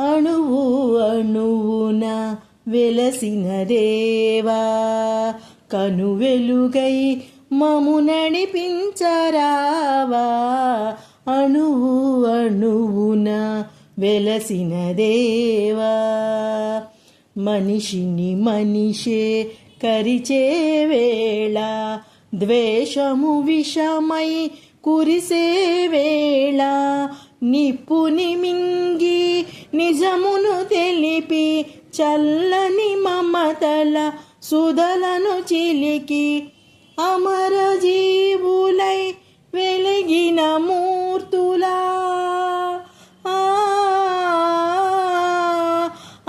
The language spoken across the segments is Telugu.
అణువు అణువున వెలసిన దేవా కనువెలుగై మము నడిపించరావా. అణువు అణువున వెలసిన దేవా మనిషిని మనిషే కరిచే వేళ ద్వేషము విషమై కురిసే వేళ నిప్పుని మింగ నిజమును తెలిపి చల్లని మమతల సుధలను చిలికి అమర జీవులై వెలిగిన మూర్తులా. ఆ,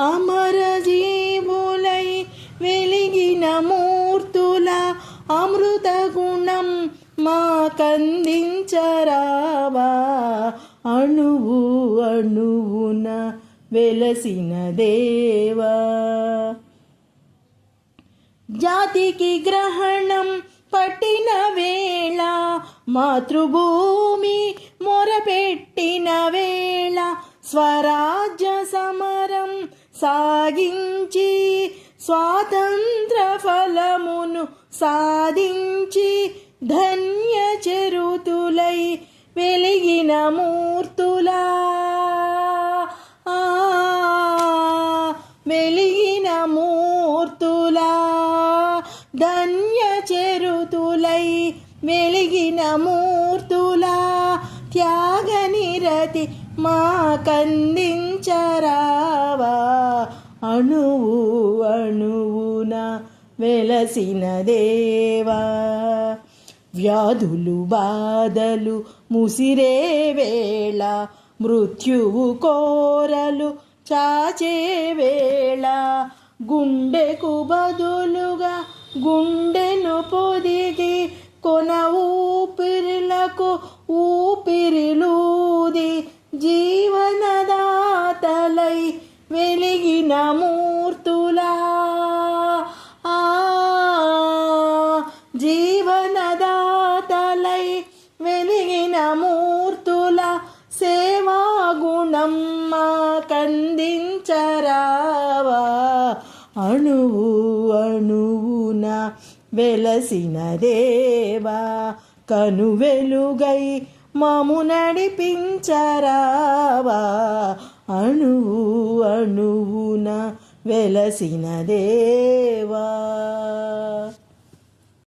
అమర జీవులై వెలిగిన మూర్తుల అమృత గుణం మాకందించరావా అణువు అణువున వెలసిన దేవా జాతికి గ్రహణం పట్టిన వేళ మాతృభూమి మొరపెట్టిన వేళ స్వరాజ్య సమరం సాగించి స్వాతంత్ర ఫలమును సాధించి ధన్య చెరుతులై వెలిగిన మూర్తులా. వెలిగిన మూర్తులా ధన్య చెరుతులై వెలిగిన మూర్తులా త్యాగ నిరతి మా కందించరావా. అణువు అణువున వెలసిన దేవా. వ్యాధులు బాధలు ముసిరే వేళ మృత్యువు కోరలు చాచే వేళ గుండెకు బదులుగా గుండెను పొదిగి కొన ఊపిరిలకు ఊపిరిలూది జీవనదాతలై వెలిగిన మూర్తులా. ఆ జీవనదాతలై వెలిగిన మూ కందించరావా అణువు అణువున వెలసిన దేవా కను వెలుగై మము నడిపించరావా? అణువు అణువున వెలసిన దేవా.